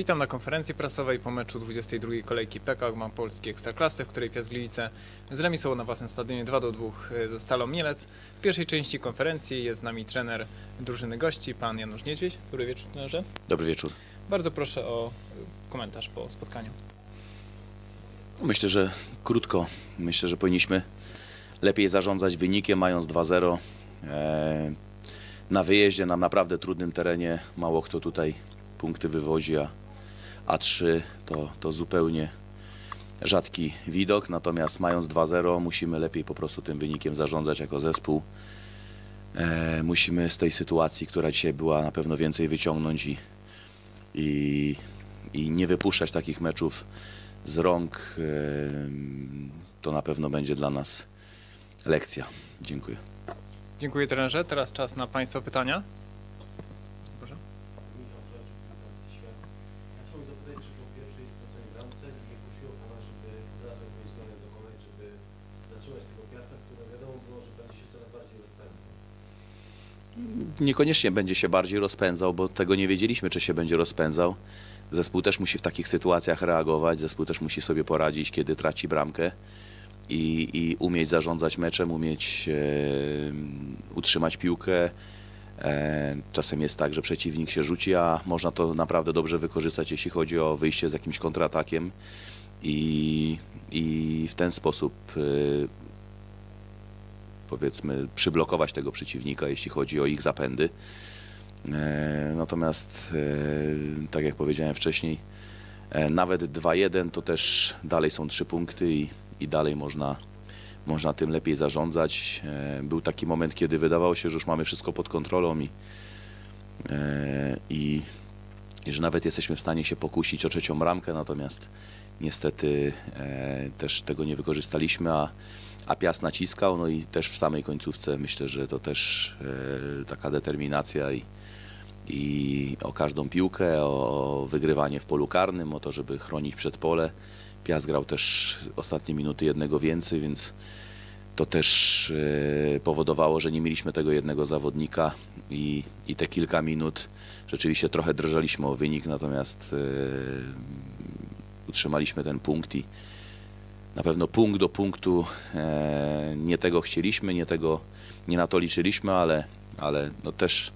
Witam na konferencji prasowej po meczu 22 kolejki PKO Polski Ekstraklasy, w której Piast Gliwice zremisował na własnym stadionie 2 do 2 ze Stalą Mielec. W pierwszej części konferencji jest z nami trener drużyny gości, pan Janusz Niedźwiedź. Dobry wieczór, trenerze. Dobry wieczór. Bardzo proszę o komentarz po spotkaniu. Myślę, że krótko. Myślę, że powinniśmy lepiej zarządzać wynikiem, mając 2-0. E, Na wyjeździe na naprawdę trudnym terenie mało kto tutaj punkty wywozi, a A3 to, to zupełnie rzadki widok. Natomiast mając 2-0 musimy lepiej po prostu tym wynikiem zarządzać jako zespół. E, Musimy z tej sytuacji, która dzisiaj była, na pewno więcej wyciągnąć i, i, i nie wypuszczać takich meczów z rąk, em, to na pewno będzie dla nas lekcja. Dziękuję. Dziękuję trenerze. Teraz czas na Państwa pytania. Czy po pierwszej straconej bramce nie kusiło Pana, żeby od razu jakąś zmianę dokonać, żeby zatrzymać tego Piasta, które wiadomo było, że będzie się coraz bardziej rozpędzał. Niekoniecznie będzie się bardziej rozpędzał, bo tego nie wiedzieliśmy, czy się będzie rozpędzał. Zespół też musi w takich sytuacjach reagować, zespół też musi sobie poradzić, kiedy traci bramkę i, i umieć zarządzać meczem, umieć e, utrzymać piłkę. E, czasem jest tak, że przeciwnik się rzuci, a można to naprawdę dobrze wykorzystać, jeśli chodzi o wyjście z jakimś kontratakiem i, i w ten sposób e, powiedzmy przyblokować tego przeciwnika, jeśli chodzi o ich zapędy. E, Natomiast, tak jak powiedziałem wcześniej, nawet 2-1 to też dalej są trzy punkty i, i dalej można, można tym lepiej zarządzać. E, Był taki moment, kiedy wydawało się, że już mamy wszystko pod kontrolą i, e, i, i że nawet jesteśmy w stanie się pokusić o trzecią bramkę, natomiast niestety e, też tego nie wykorzystaliśmy, a, a naciskał, no i też w samej końcówce myślę, że to też taka determinacja i, i o każdą piłkę, o wygrywanie w polu karnym, o to, żeby chronić przedpole. Piast grał też ostatnie minuty jednego więcej, więc to też e, powodowało, że nie mieliśmy tego jednego zawodnika i, i te kilka minut rzeczywiście trochę drżeliśmy o wynik, natomiast e, utrzymaliśmy ten punkt i na pewno punkt do punktu e, nie tego chcieliśmy, nie tego nie na to liczyliśmy, ale, ale no też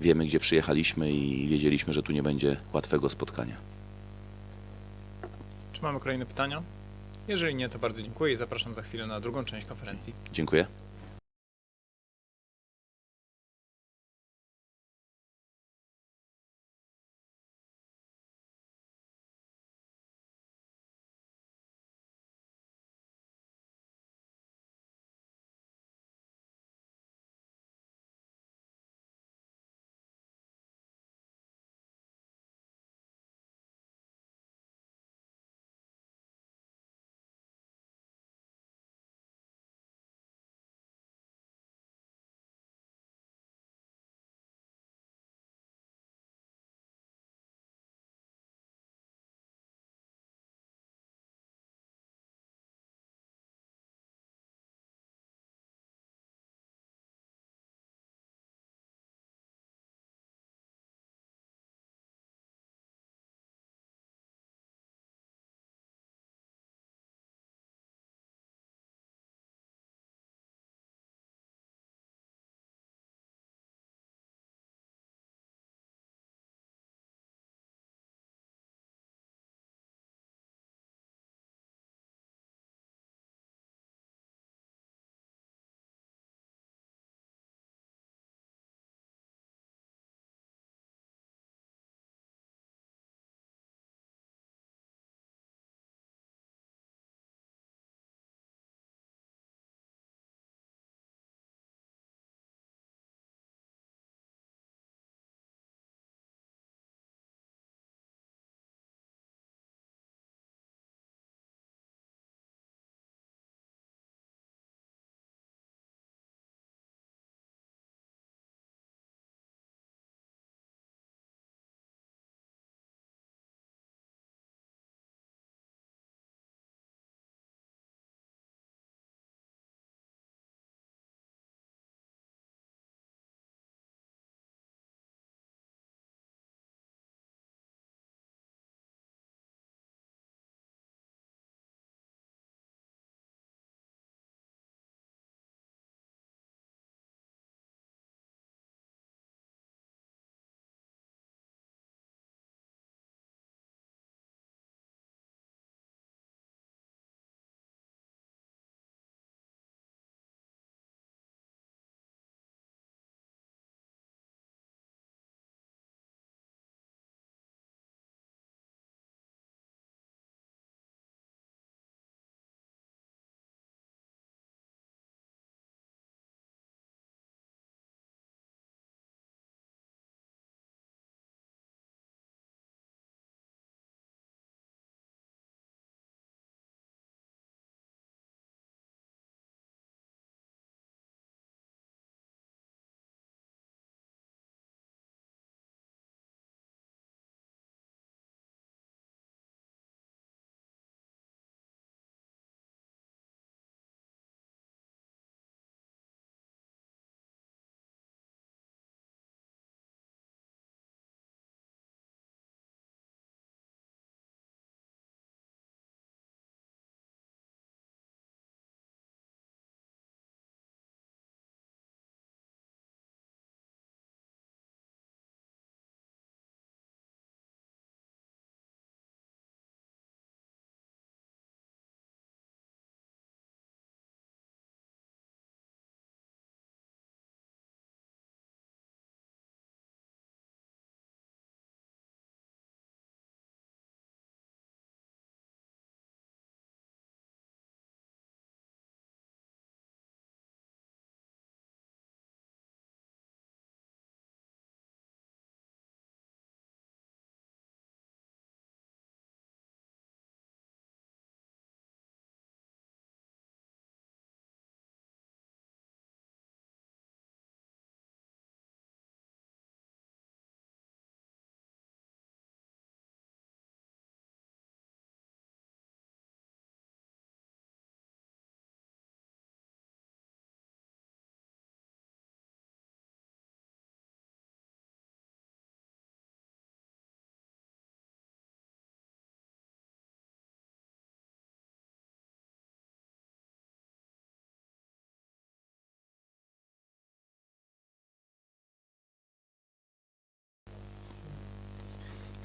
wiemy, gdzie przyjechaliśmy i wiedzieliśmy, że tu nie będzie łatwego spotkania. Czy mamy kolejne pytania? Jeżeli nie, to bardzo dziękuję i zapraszam za chwilę na drugą część konferencji. Dziękuję.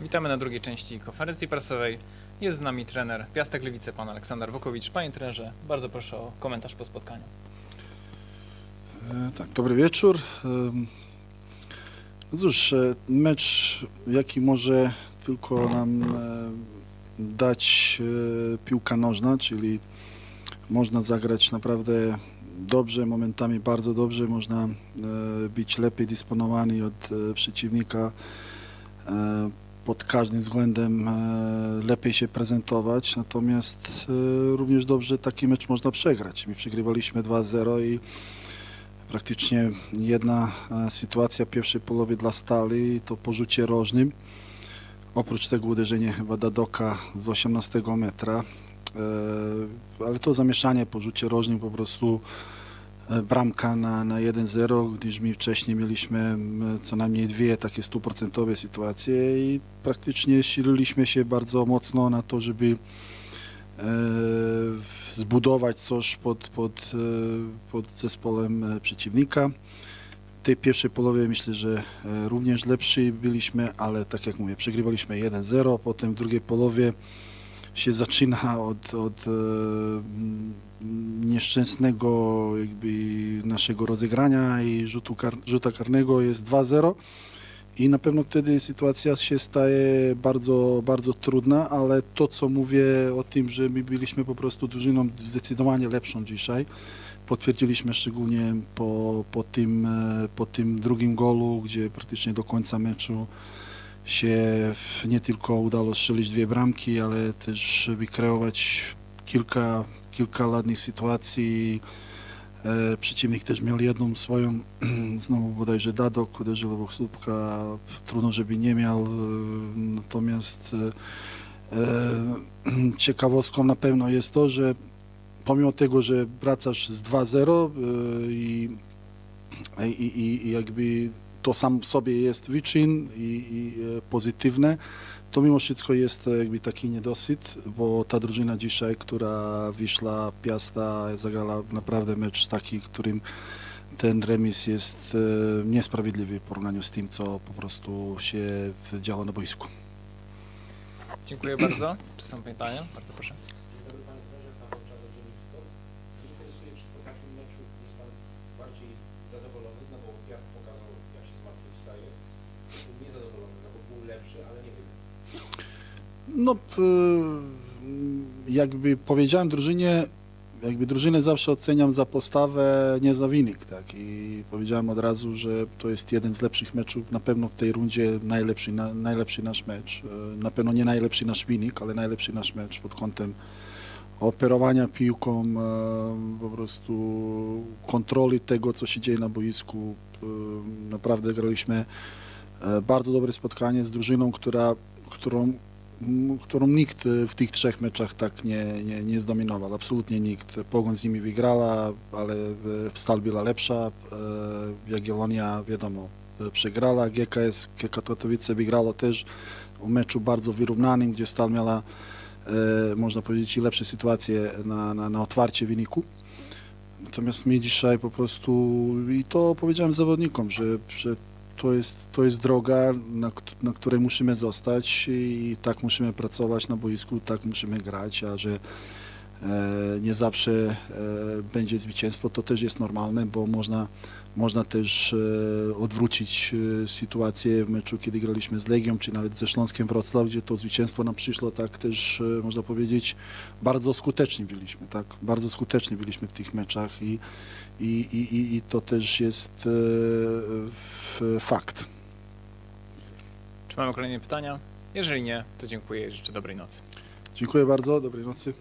Witamy na drugiej części konferencji prasowej. Jest z nami trener Piastek Gliwice, pan Aleksander Wokowicz. Panie trenerze, bardzo proszę o komentarz po spotkaniu. E, Tak, dobry wieczór. No cóż, e, mecz, jaki może tylko nam e, dać e, piłka nożna, czyli można zagrać naprawdę dobrze, momentami bardzo dobrze, można być lepiej dysponowani od przeciwnika, pod każdym względem e, lepiej się prezentować, natomiast e, również dobrze taki mecz można przegrać. My przegrywaliśmy 2-0 i praktycznie jedna e, sytuacja pierwszej połowie dla Stali to po rzucie rożnym. Oprócz tego uderzenie chyba z 18 metra. Ale to zamieszanie po rzucie rożnym po prostu bramka na, na 1-0, gdyż my wcześniej mieliśmy co najmniej dwie takie stuprocentowe sytuacje i praktycznie sililiśmy się bardzo mocno na to, żeby e, zbudować coś pod, pod, e, pod zespołem e, przeciwnika. W tej pierwszej połowie myślę, że również lepsi byliśmy, ale tak jak mówię, przegrywaliśmy 1-0, potem w drugiej połowie się zaczyna od, od e, nieszczęsnego jakby naszego rozegrania i rzutu kar, rzuta karnego jest 2-0 i na pewno wtedy sytuacja się staje bardzo, bardzo trudna, ale to co mówię o tym, że my byliśmy po prostu drużyną zdecydowanie lepszą dzisiaj, potwierdziliśmy szczególnie po, po, tym, e, po tym drugim golu, gdzie praktycznie do końca meczu się nie tylko udało strzelić dwie bramki, ale też wykreować kilka, kilka ładnych sytuacji. E, przeciwnik też miał jedną swoją, znowu bodajże Dadok uderzył w słupka, trudno, żeby nie miał, e, natomiast e, e, ciekawostką na pewno jest to, że pomimo tego, że wracasz z 2-0 e, i, i, i jakby to sam w sobie jest wyczyn i, i e, pozytywne, to mimo wszystko jest e, jakby taki niedosyt, bo ta drużyna dzisiaj, która wyszła Piasta, zagrała naprawdę mecz taki, którym ten remis jest e, niesprawiedliwy w porównaniu z tym, co po prostu się działo na boisku. Dziękuję bardzo. Czy są pytania? Bardzo proszę. No, p- jakby powiedziałem drużynie, jakby drużynę zawsze oceniam za postawę, nie za wynik, tak, i powiedziałem od razu, że to jest jeden z lepszych meczów, na pewno w tej rundzie najlepszy, na, najlepszy nasz mecz, E, na pewno nie najlepszy nasz wynik, ale najlepszy nasz mecz pod kątem operowania piłką, e, po prostu kontroli tego, co się dzieje na boisku. E, Naprawdę graliśmy bardzo dobre spotkanie z drużyną, która, którą którą nikt e, w tych trzech meczach tak nie, nie, nie zdominował. Absolutnie nikt. Pogoń z nimi wygrała, ale Stal była lepsza. e, Jagiellonia, wiadomo, e, przegrała. GKS, GK Katowice wygrało też w meczu bardzo wyrównanym, gdzie Stal miała, e, można powiedzieć, lepsze sytuacje na, na, na otwarcie wyniku. Natomiast my dzisiaj po prostu, i to powiedziałem zawodnikom, że, że to jest, to jest droga, na, na której musimy zostać i tak musimy pracować na boisku, tak musimy grać, a że nie zawsze e, będzie zwycięstwo, to też jest normalne, bo można, można też e, odwrócić e, sytuację w meczu, kiedy graliśmy z Legią, czy nawet ze Śląskiem Wrocław, gdzie to zwycięstwo nam przyszło tak też, e, można powiedzieć, bardzo skuteczni byliśmy, tak, bardzo skuteczni byliśmy w tych meczach i i, i, i- to też jest e, fakt. Czy mamy kolejne pytania? Jeżeli nie, to dziękuję i życzę dobrej nocy. Dziękuję bardzo, dobrej nocy.